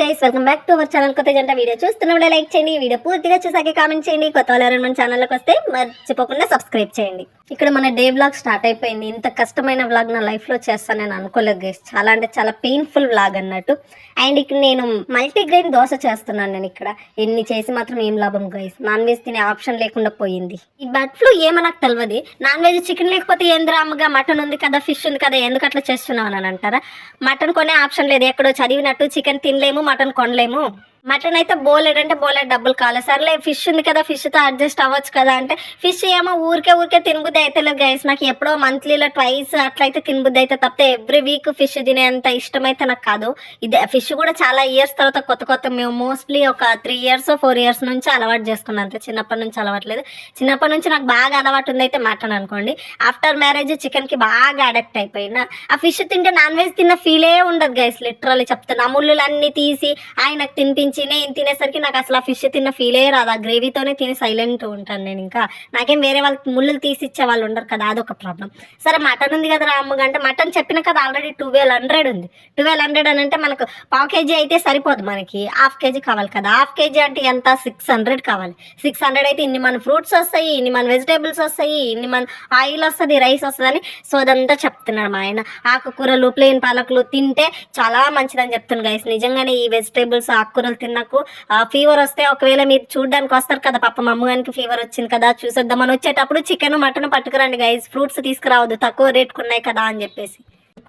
Guys welcome back to our channel కొత్త జంట video చూస్తున్నప్పుడే లైక్ చేయండి. వీడియో పూర్తిగా చూసాక కామెంట్ చేయండి. కొత్త వాళ్ళు ఎవరైనా మన ఛానల్లోకి వస్తే మర్చిపోకుండా సబ్స్క్రైబ్ చేయండి. ఇక్కడ మన డే వ్లాగ్ స్టార్ట్ అయిపోయింది. ఇంత కష్టమైన వ్లాగ్ నా లైఫ్లో చేస్తాను నేను అనుకోలేదు గైస్ చాలా అంటే చాలా పెయిన్ఫుల్ వ్లాగ్ అన్నట్టు. అండ్ ఇక్కడ నేను మల్టీగ్రెయిన్ దోశ చేస్తున్నాను నేను ఇక్కడ. ఎన్ని చేసి మాత్రం ఏం లాభం గైస్ నాన్ వెజ్ తినే ఆప్షన్ లేకుండా పోయింది. ఈ బర్డ్ ఫ్లూ ఏమో నాకు తెలియదు నాన్ వెజ్ చికెన్ లేకపోతే ఏంద్రా అమ్మగా మటన్ ఉంది కదా ఫిష్ ఉంది కదా ఎందుకు అట్లా చేస్తున్నావు అని అంటారా? మటన్ కొనే ఆప్షన్ లేదు. ఎక్కడో చదివినట్టు చికెన్ తినలేము మటన్ కొనలేము. మటన్ అయితే బోలెడ్ అంటే బోలెడ్ డబ్బులు కావాలి. సర్లే ఫిష్ ఉంది కదా ఫిష్తో అడ్జస్ట్ అవ్వచ్చు కదా అంటే ఫిష్ ఏమో ఊరికే ఊరికే తినబుద్ధి అయితే లేదు గైస్ నాకు ఎప్పుడో మంత్లీలో ట్వైస్ అట్లయితే తినబుద్ధి అయితే తప్పితే ఎవ్రీ వీక్ ఫిష్ తినేంత ఇష్టం అయితే నాకు కాదు. ఇది ఫిష్ కూడా చాలా ఇయర్స్ తర్వాత కొత్త కొత్త మేము మోస్ట్లీ ఒక త్రీ ఇయర్స్ ఫోర్ ఇయర్స్ నుంచి అలవాటు చేసుకున్నాను అంతే. చిన్నప్పటి నుంచి అలవాట్లేదు. చిన్నప్పటి నుంచి నాకు బాగా అలవాటు ఉంది అయితే మటన్ అనుకోండి. ఆఫ్టర్ మ్యారేజ్ చికెన్కి బాగా అడక్ట్ అయిపోయినా ఆ ఫిష్ తింటే నాన్ వెజ్ తిన్న ఫీలే ఉండదు గైస్ లిటరల్లీ చెప్తాను ఆ అన్ని తీసి ఆయనకు తినిపించి నేను తినేసరికి నాకు అసలు ఆ ఫిష్ తిన్న ఫీలే రాదు. ఆ గ్రేవీతోనే తిని సైలెంట్ ఉంటాను నేను ఇంకా. నాకేం వేరే వాళ్ళకి ముళ్ళు తీసి ఇచ్చే వాళ్ళు ఉండరు కదా అదొక ప్రాబ్లం. సరే మటన్ ఉంది కదా అమ్మగా అంటే మటన్ చెప్పిన కదా ఆల్రెడీ ట్వెల్వ్ హండ్రెడ్ ఉంది. ట్వెల్వ్ హండ్రెడ్ అని అంటే మనకు పావు కేజీ అయితే సరిపోదు మనకి. హాఫ్ కేజీ కావాలి కదా. హాఫ్ కేజీ అంటే ఎంత? సిక్స్ హండ్రెడ్ కావాలి. సిక్స్ హండ్రెడ్ అయితే ఇన్ని మన ఫ్రూట్స్ వస్తాయి ఇన్ని మన వెజిటేబుల్స్ వస్తాయి ఇన్ని మన ఆయిల్ వస్తుంది రైస్ వస్తుందని సో అదంతా చెప్తున్నాడు మా ఆయన. ఆకుకూరలు ప్లేన్ పాలకులు తింటే చాలా మంచిదని చెప్తున్నాను గైస్ నిజంగానే ఈ వెజిటేబుల్స్ ఆకుకూరలు తిన్నకు ఫీవర్ వస్తే ఒకవేళ మీరు చూడడానికి వస్తారు కదా పాప మా అమ్మగారికి ఫీవర్ వచ్చింది కదా చూసేద్దామని వచ్చేటప్పుడు చికెన్ మటన్ పట్టుకురండి గైస్ ఫ్రూట్స్ తీసుకురావద్దు తక్కువ రేట్కి ఉన్నాయి కదా అని చెప్పేసి.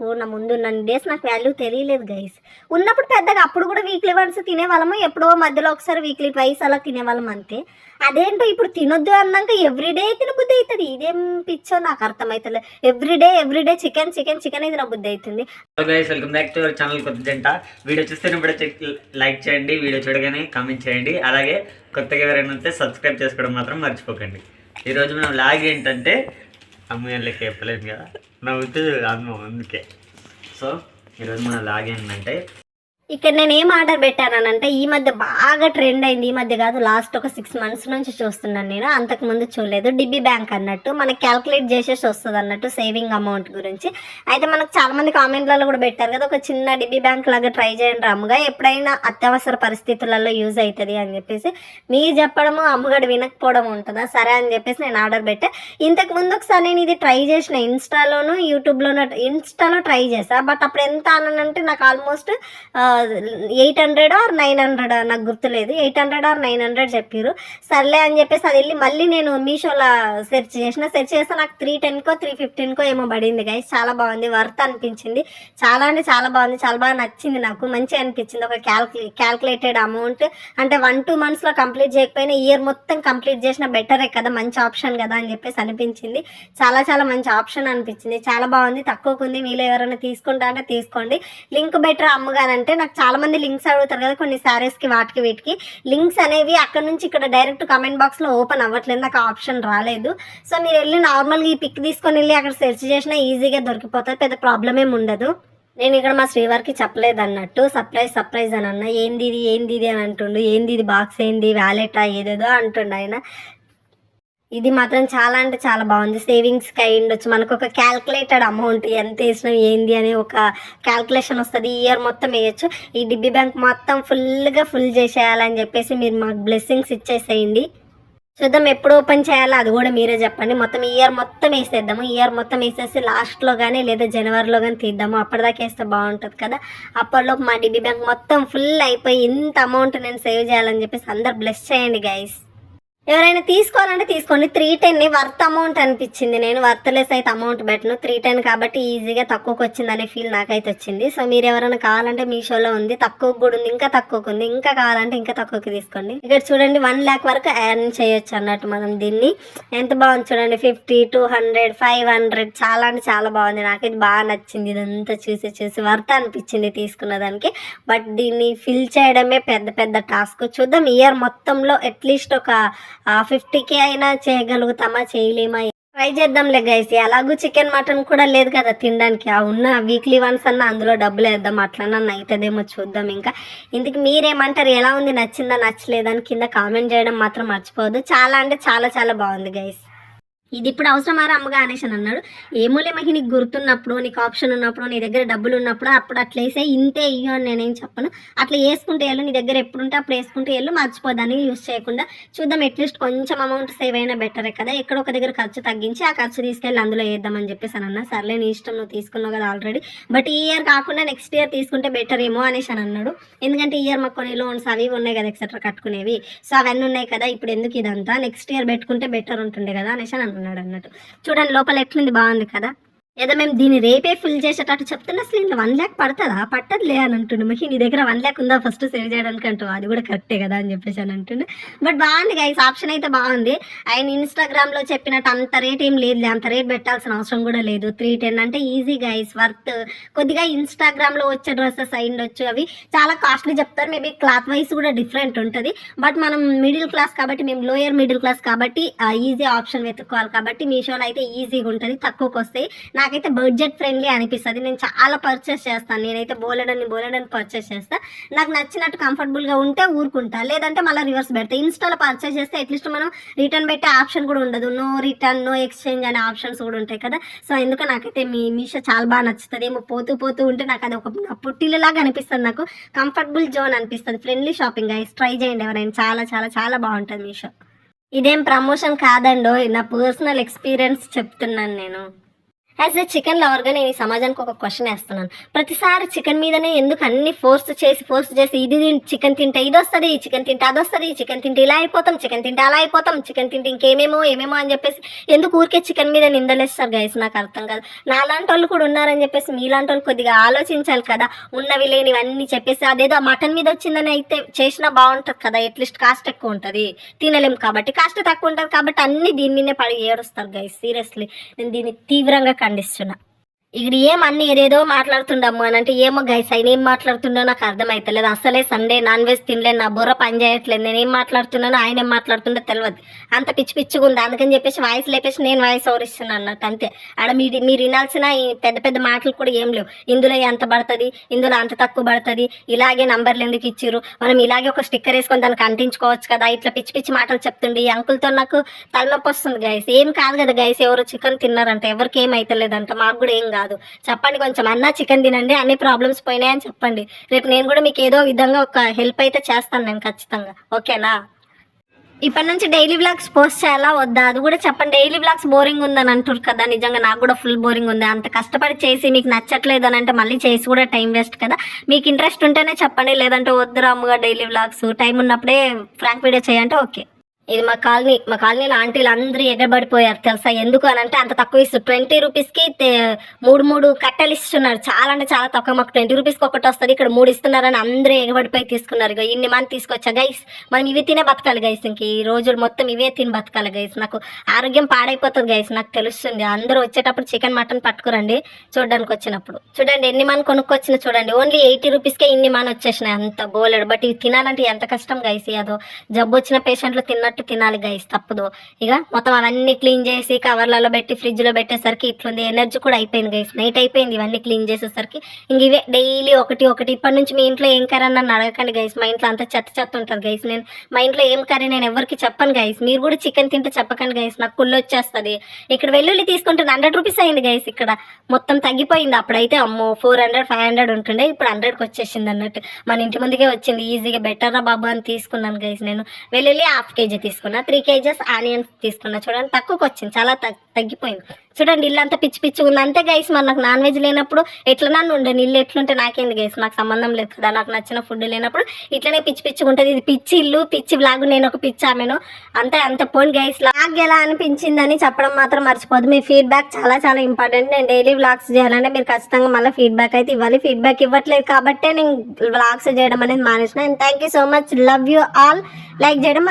నాకు నా ముందు నన్ను డేస్ నాకు వాల్యూ తెలియలేదు గైస్ ఉన్నప్పుడు పెద్దగా అప్పుడు కూడా వీక్లీ వన్స్ తినేవాళ్ళము ఎప్పుడో మధ్యలో ఒకసారి వీక్లీ ట్వైస్ అలా తినేవాళ్ళం అంతే. అదేంటో ఇప్పుడు తినొద్దు అన్నాక ఎవ్రీడే తినబుద్ధి అవుతుంది ఇదేం పిచ్చో నాకు అర్థమవుతుంది everyday everyday chicken chicken chicken తిన బుద్ధి అవుతుంది welcome back to our channel కొత్త జంట వీడియో చూస్తున్నప్పుడు లైక్ చేయండి. వీడియో చూడగానే కామెంట్ చేయండి. అలాగే కొత్తగా ఎవరైనా వస్తే సబ్స్క్రైబ్ చేసుకోవడం మాత్రం మర్చిపోకండి. ఈరోజు మనం లాగ్ ఏంటంటే అమ్మాయిలకి చెప్పలేదు కదా? నవ్వుతూ అమ్మ అందుకే సో ఈరోజు మన లాగ్ ఏంటంటే ఇక్కడ నేను ఏం ఆర్డర్ పెట్టానంటే ఈ మధ్య బాగా ట్రెండ్ అయింది. ఈ మధ్య కాదు లాస్ట్ ఒక సిక్స్ మంత్స్ నుంచి చూస్తున్నాను నేను. అంతకు ముందు చూడలేదు. డిబ్బీ బ్యాంక్ అన్నట్టు మనకి క్యాల్కులేట్ చేసేసి వస్తుంది అన్నట్టు సేవింగ్ అమౌంట్ గురించి. అయితే మనకు చాలా మంది కామెంట్లలో కూడా పెట్టారు కదా ఒక చిన్న డిబ్బీ బ్యాంక్ లాగా ట్రై చేయండి అమ్మగా ఎప్పుడైనా అత్యవసర పరిస్థితులలో యూజ్ అవుతుంది అని చెప్పేసి మీరు చెప్పడము అమ్మగడు వినకపోవడం ఉంటుందా? సరే అని చెప్పేసి నేను ఆర్డర్ పెట్టా. ఇంతకు ముందు ఒకసారి నేను ఇది ట్రై చేసిన ఇన్స్టాలోను యూట్యూబ్లోనూ ఇన్స్టాలో ట్రై చేసా బట్ అప్పుడు ఎంత అనంటే నాకు almost eight hundred or nine hundred నాకు గుర్తులేదు. Eight hundred or nine hundred చెప్పారు సర్లే అని చెప్పేసి అది వెళ్ళి మళ్ళీ నేను మీషోలో సెర్చ్ చేసిన సెర్చ్ చేస్తే నాకు త్రీ టెన్కో త్రీ ఫిఫ్టీన్కో ఏమో పడింది గైస్ చాలా బాగుంది వర్త్ అనిపించింది. చాలా అంటే చాలా బాగుంది చాలా బాగా నచ్చింది నాకు. మంచిగా అనిపించింది. ఒక క్యాల్కులే క్యాల్కులేటెడ్ అమౌంట్ అంటే వన్ టూ మంత్స్లో కంప్లీట్ చేయకపోయినా ఇయర్ మొత్తం కంప్లీట్ చేసిన బెటరే కదా మంచి ఆప్షన్ కదా అని చెప్పేసి అనిపించింది. చాలా చాలా మంచి ఆప్షన్ అనిపించింది. చాలా బాగుంది తక్కువకు ఉంది. మీలో ఎవరైనా తీసుకుంటా అంటే తీసుకోండి. లింక్ బెటర్ అమ్మగానంటే నాకు చాలా మంది లింక్స్ అడుగుతారు కదా కొన్ని శారీస్కి వాటికి వీటికి. లింక్స్ అనేవి అక్కడ నుంచి ఇక్కడ డైరెక్ట్ కమెంట్ బాక్స్లో ఓపెన్ అవ్వట్లేదు. నాకు ఆప్షన్ రాలేదు. సో మీరు వెళ్ళి నార్మల్గా ఈ పిక్ తీసుకొని వెళ్ళి అక్కడ సెర్చ్ చేసినా ఈజీగా దొరికిపోతుంది పెద్ద ప్రాబ్లం ఏమి ఉండదు. నేను ఇక్కడ మా శ్రీవారికి చెప్పలేదు అన్నట్టు. సర్ప్రైజ్ సర్ప్రైజ్ అని అన్న. ఏంది ఇది? ఏంది ఇది? అని అంటుండు. ఏంది ఇది? బాక్స్ ఏంది? వ్యాలెటా ఏదేదో అంటుండు ఆయన. ఇది మాత్రం చాలా అంటే చాలా బాగుంది. సేవింగ్స్ అయి ఉండొచ్చు. మనకు ఒక క్యాల్కులేటెడ్ అమౌంట్ ఎంత వేసినాం ఏంది అని ఒక క్యాల్కులేషన్ వస్తుంది. ఈ ఇయర్ మొత్తం వేయచ్చు. ఈ డిబ్బి బ్యాంక్ మొత్తం ఫుల్గా ఫుల్ చేసేయాలని చెప్పేసి మీరు మాకు బ్లెస్సింగ్స్ ఇచ్చేసేయండి. చూద్దాం ఎప్పుడు ఓపెన్ చేయాలో అది కూడా మీరే చెప్పండి. మొత్తం ఇయర్ మొత్తం వేసేద్దాము. ఇయర్ మొత్తం వేసేసి లాస్ట్లో కానీ లేదా జనవరిలో కానీ తీద్దాము. అప్పటిదాకా వేస్తే బాగుంటుంది కదా. అప్పటిలోపు మా డిబ్బీ బ్యాంక్ మొత్తం ఫుల్ అయిపోయి ఇంత అమౌంట్ నేను సేవ్ చేయాలని చెప్పేసి అందరు బ్లెస్ చేయండి గైస్ ఎవరైనా తీసుకోవాలంటే తీసుకోండి. త్రీ టెన్ని వర్త్ అమౌంట్ అనిపించింది. నేను వర్త్లెస్ అయితే అమౌంట్ పెట్టను. త్రీ టెన్ కాబట్టి ఈజీగా తక్కువకి వచ్చింది అనే ఫీల్ నాకైతే వచ్చింది. సో మీరు ఎవరైనా కావాలంటే మీషోలో ఉంది. తక్కువ కూడా ఉంది. ఇంకా తక్కువకు ఉంది. ఇంకా కావాలంటే ఇంకా తక్కువకి తీసుకోండి. ఇక్కడ చూడండి వన్ ల్యాక్ వరకు ఎర్న్ చేయొచ్చు అన్నట్టు మనం దీన్ని. ఎంత బాగుంది చూడండి. Fifty two hundred five hundred చాలా అంటే చాలా బాగుంది. నాకైతే బాగా నచ్చింది. ఇదంతా చూసి చూసి వర్త్ అనిపించింది తీసుకున్న దానికి. బట్ దీన్ని ఫిల్ చేయడమే పెద్ద పెద్ద టాస్క్ చూద్దాం ఇయర్ మొత్తంలో అట్లీస్ట్ ఒక ఫిఫ్టీకే అయినా చేయగలుగుతామా చేయలేమా? ట్రై చేద్దాంలే గైస్ అలాగూ చికెన్ మటన్ కూడా లేదు కదా తినడానికి. ఆ ఉన్న వీక్లీ వన్స్ అన్న అందులో డబ్బులు వేద్దాం అట్లన్నా అవుతుందేమో చూద్దాం ఇంకా. ఇందుకు మీరేమంటారు? ఎలా ఉంది? నచ్చిందా? నచ్చలేదని కింద కామెంట్ చేయడం మాత్రం మర్చిపోవద్దు. చాలా అంటే చాలా చాలా బాగుంది గైస్ ఇది ఇప్పుడు అవసరమారా అమ్మగా అనేసి అని అన్నాడు. ఏమోలే మహి నీకు గుర్తున్నప్పుడు నీకు ఆప్షన్ ఉన్నప్పుడు నీ దగ్గర డబ్బులు ఉన్నప్పుడు అప్పుడు అట్లా వేసే ఇంతే ఇయ్యో అని నేనేం చెప్పను. అట్లా వేసుకుంటే వెళ్ళు నీ దగ్గర ఎప్పుడు ఉంటే అప్పుడు వేసుకుంటే వెళ్ళు మర్చిపోదాన్ని యూస్ చేయకుండా చూద్దాం అట్లీస్ట్ కొంచెం అమౌంట్ సేవ్ అయినా బెటరే కదా. ఎక్కడ ఒక దగ్గర ఖర్చు తగ్గించి ఆ ఖర్చు తీసుకెళ్ళి అందులో వేద్దామని చెప్పేసి అని అన్నా. సర్లే నీ ఇష్టం నువ్వు తీసుకున్నావు కదా ఆల్రెడీ బట్ ఈ ఇయర్ కాకుండా నెక్స్ట్ ఇయర్ తీసుకుంటే బెటర్ ఏమో అనేసి అని అన్నాడు. ఎందుకంటే ఈ ఇయర్ మాకు కొన్ని లోన్స్ అవి ఉన్నాయి కదా ఎక్సెట్రా కట్టుకునేవి. సో అవన్నీ ఉన్నాయి కదా ఇప్పుడు ఎందుకు ఇదంతా? నెక్స్ట్ ఇయర్ పెట్టుకుంటే బెటర్ ఉంటుండే కదా అనేసి అని ఉన్నాడు అన్నట్టు చూడండి లోపల ఎట్లుంది బాగుంది కదా? ఏదో మేము దీన్ని రేపే ఫిల్ చేసేటట్టు చెప్తున్నా అసలు ఇంట్లో వన్ ల్యాక్ పడుతుందా? పట్టదులే అని అంటుండు. మహి నీ దగ్గర వన్ ల్యాక్ ఉందా? ఫస్ట్ సేవ్ చేయడానికి అంటూ అది కూడా కరెక్టే కదా అని చెప్పేసి అని అంటున్నాను బట్ బాగుంది గైస్ ఆప్షన్ అయితే బాగుంది. ఆయన ఇన్స్టాగ్రామ్లో చెప్పినట్టు అంత రేట్ ఏం లేదు అంత రేట్ పెట్టాల్సిన అవసరం కూడా లేదు. త్రీ టెన్ అంటే ఈజీ గైస్ వర్త్ కొద్దిగా ఇన్స్టాగ్రామ్లో వచ్చే డ్రెస్సెస్ అయిండొచ్చు అవి చాలా కాస్ట్లీ చెప్తారు. మేబీ క్లాత్ వైస్ కూడా డిఫరెంట్ ఉంటుంది. బట్ మనం మిడిల్ క్లాస్ కాబట్టి మేము లోయర్ మిడిల్ క్లాస్ కాబట్టి ఈజీ ఆప్షన్ వెతుక్కోవాలి. కాబట్టి మీషోలో అయితే ఈజీగా ఉంటుంది. తక్కువకి వస్తాయి. నాకైతే బడ్జెట్ ఫ్రెండ్లీ అనిపిస్తుంది. నేను చాలా పర్చేస్ చేస్తాను. నేనైతే బోలెడని బోలెడని పర్చేస్ చేస్తా. నాకు నచ్చినట్టు కంఫర్టబుల్గా ఉంటే ఊరుకుంటా. లేదంటే మళ్ళీ రివర్స్ పెడతా. ఇన్స్టాలో పర్చేస్ చేస్తే అట్లీస్ట్ మనం రిటర్న్ పెట్టే ఆప్షన్ కూడా ఉండదు. నో రిటర్న్ నో ఎక్స్చేంజ్ అనే ఆప్షన్స్ కూడా ఉంటాయి కదా. సో ఎందుకు నాకైతే మీ మీషో చాలా బాగా నచ్చుతుంది. ఏమో పోతూ పోతూ ఉంటే నాకు అది ఒక పుట్టిల్లలాగా అనిపిస్తుంది నాకు. కంఫర్టబుల్ జోన్ అనిపిస్తుంది. Friendly shopping guys. ట్రై చేయండి ఎవరైనా. చాలా చాలా చాలా బాగుంటుంది మీషో. ఇదేం ప్రమోషన్ కాదండో నా పర్సనల్ ఎక్స్పీరియన్స్ చెప్తున్నాను నేను. యాజ్ ఎ చికెన్ లవర్గా నేను ఈ సమాజానికి ఒక క్వశ్చన్ వేస్తున్నాను. ప్రతిసారి చికెన్ మీదనే ఎందుకు అన్ని ఫోర్స్ చేసి ఫోర్స్ చేసి ఇది చికెన్ తింటే ఇది వస్తుంది చికెన్ తింటే అది వస్తుంది చికెన్ తింటే ఇలా అయిపోతాం చికెన్ తింటే అలా అయిపోతాం చికెన్ తింటే ఇంకేమేమో ఏమేమో అని చెప్పేసి ఎందుకు ఊరికే చికెన్ మీద నిందలేస్తారు గైస్ నాకు అర్థం కాదు. నాలాంటి వాళ్ళు కూడా ఉన్నారని చెప్పేసి మీలాంటి వాళ్ళు కొద్దిగా ఆలోచించాలి కదా. ఉన్నవి లేనివన్నీ చెప్పేసి అదేదో మటన్ మీద వచ్చిందని అయితే చేసినా బాగుంటుంది కదా. అట్లీస్ట్ కాస్ట్ ఎక్కువ ఉంటుంది. తినలేం కాబట్టి కాస్ట్ తక్కువ ఉంటుంది కాబట్టి అన్ని దీని మీదనే పడి ఏడుస్తారు గైస్ సీరియస్లీ నేను దీన్ని తీవ్రంగా పండిస్తున్నా ఇక్కడ ఏం అన్ని ఏదేదో మాట్లాడుతుండమ్మ అని అంటే ఏమో గైస్ ఆయన ఏం మాట్లాడుతుండో నాకు అర్థమవుతలేదు అసలే సండే నాన్ వెజ్ తినలేదు నా బుర్ర పని చేయట్లేదు. నేను ఏం మాట్లాడుతున్నానో ఆయన ఏం మాట్లాడుతుండో తెలియదు అంత పిచ్చి పిచ్చిగా ఉంది. అందుకని చెప్పేసి వాయిస్ లేపేసి నేను వాయిస్ ఓరిస్తున్నాను అన్నట్టు అంతే. ఆడ మీరు మీరు వినాల్సిన పెద్ద పెద్ద మాటలు కూడా ఏం లేవు. ఇందులో ఎంత పడుతుంది? ఇందులో అంత తక్కువ పడుతుంది? ఇలాగే నంబర్లు ఎందుకు ఇచ్చిర్రు? మనం ఇలాగే ఒక స్టిక్కర్ వేసుకొని దానికి అంటించుకోవచ్చు కదా? ఇట్లా పిచ్చి పిచ్చి మాటలు చెప్తుండే ఈ అంకుల్తో నాకు తలనొప్పి వస్తుంది గైస్ ఏం కాదు కదా గైస్ ఎవరు చికెన్ తిన్నారంట ఎవరికి ఏం అవుతలేదంట మాకు కూడా ఏం కాదు. చెప్పండి కొంచెం. అన్నా చికెన్ తినండి అన్ని ప్రాబ్లమ్స్ పోయినాయని చెప్పండి. రేపు నేను కూడా మీకు ఏదో విధంగా ఒక హెల్ప్ అయితే చేస్తాను నేను ఖచ్చితంగా. ఓకేనా? ఇప్పటి నుంచి డైలీ వ్లాగ్స్ పోస్ట్ చేయాలా? వద్దా? అది కూడా చెప్పండి. డైలీ వ్లాగ్స్ బోరింగ్ ఉందని అంటారు కదా. నిజంగా నాకు కూడా ఫుల్ బోరింగ్ ఉంది. అంత కష్టపడి చేసి మీకు నచ్చట్లేదు అని అంటే మళ్ళీ చేసి కూడా టైం వేస్ట్ కదా. మీకు ఇంట్రెస్ట్ ఉంటేనే చెప్పండి. లేదంటే వద్దు రాముగా డైలీ వ్లాగ్స్ టైం ఉన్నప్పుడే ఫ్రాంక్ వీడియో చేయంటే ఓకే. ఇది మా కాలనీ మా కాలనీలో ఆంటీలు అందరూ ఎగబడిపోయారు తెలుసా? ఎందుకు అని అంటే అంత తక్కువ ఇస్తారు. ట్వంటీ రూపీస్కి మూడు మూడు కట్టెలు ఇస్తున్నారు. చాలా అంటే చాలా తక్కువ. మాకు ట్వంటీ రూపీస్కి ఒకటి వస్తుంది. ఇక్కడ మూడు ఇస్తున్నారని అందరూ ఎగబడిపోయి తీసుకున్నారు. ఇక ఇన్ని మంది తీసుకొచ్చా గైస్? మనం ఇవి తినే బతకాలి గైస్ ఇంక. ఈ రోజులు మొత్తం ఇవే తిని బతకాలి గైస్. నాకు ఆరోగ్యం పాడైపోతుంది గైస్. నాకు తెలుస్తుంది. అందరూ వచ్చేటప్పుడు చికెన్ మటన్ పట్టుకురండి. చూడడానికి వచ్చినప్పుడు. చూడండి ఎన్ని మన కొనుక్కొచ్చిన చూడండి. ఓన్లీ ఎయిటీ రూపీస్కే ఇన్ని మన వచ్చేసినాయి. అంత బోలెడు. బట్ ఇవి తినాలంటే ఎంత కష్టం గైస్? అదో జబ్బు వచ్చిన పేషెంట్లు తిన్నట్టు తినాలి గైస్ తప్పదు. ఇక మొత్తం అవన్నీ క్లీన్ చేసి కవర్లలో పెట్టి ఫ్రిడ్జ్లో పెట్టేసరికి ఇట్లుంది ఎనర్జీ కూడా అయిపోయింది గైస్ నైట్ అయిపోయింది ఇవన్నీ క్లీన్ చేసేసరికి. ఇంక ఇవే డైలీ ఒకటి ఒకటి. ఇప్పటి నుంచి మీ ఇంట్లో ఏం కర్రీ నన్ను అడగకండి గైస్ మా ఇంట్లో అంతా చెత్త చెత్త ఉంటుంది గైస్ నేను మా ఇంట్లో ఏం కర్రీ నేను ఎవరికి చెప్పను గైస్ మీరు కూడా చికెన్ తింటే చెప్పకండి గైస్ నాకు కుళ్ళు వచ్చేస్తుంది. ఇక్కడ వెల్లుల్లి తీసుకుంటుంది హండ్రెడ్ రూపీస్ అయింది గైస్ ఇక్కడ. మొత్తం తగ్గిపోయింది. అప్పుడైతే అమ్మో ఫోర్ హండ్రెడ్ ఫైవ్ హండ్రెడ్ ఉంటుండే. ఇప్పుడు హండ్రెడ్కి వచ్చేసింది అన్నట్టు. మన ఇంటి ముందుకే వచ్చింది. ఈజీగా బెటర్ రా బాబు అని తీసుకున్నాను గైస్ నేను. వెల్లుల్లి హాఫ్ కేజీ తీసుకున్నా. త్రీ కేజెస్ ఆనియన్స్ తీసుకున్నా. చూడండి తక్కువకి వచ్చింది చాలా తగ్గిపోయింది. చూడండి ఇల్లు అంతా పిచ్చి పిచ్చి ఉంది. అంతే గైస్ మరి నాకు నాన్ వెజ్ లేనప్పుడు ఎట్లా నన్ను ఉండే? ఇల్లు ఎట్లుంటే నాకేంది గైస్ నాకు సంబంధం లేదు కదా. నాకు నచ్చిన ఫుడ్ లేనప్పుడు ఇట్లనే పిచ్చి పిచ్చి ఉంటుంది. ఇది పిచ్చి ఇల్లు పిచ్చి బ్లాగ్ నేను ఒక పిచ్చి ఆమెను. అంతే అంత పోనీ గైస్ లాగ్ ఎలా అనిపించిందని చెప్పడం మాత్రం మర్చిపోదు మీ ఫీడ్బ్యాక్ చాలా చాలా ఇంపార్టెంట్ నేను డైలీ వ్లాగ్స్ చేయాలంటే మీరు ఖచ్చితంగా మళ్ళీ ఫీడ్బ్యాక్ అయితే ఇవ్వాలి. ఫీడ్బ్యాక్ ఇవ్వట్లేదు కాబట్టే నేను వ్లాగ్స్ చేయడం అనేది మానేసిన. Thank you so much love you all like చేయడం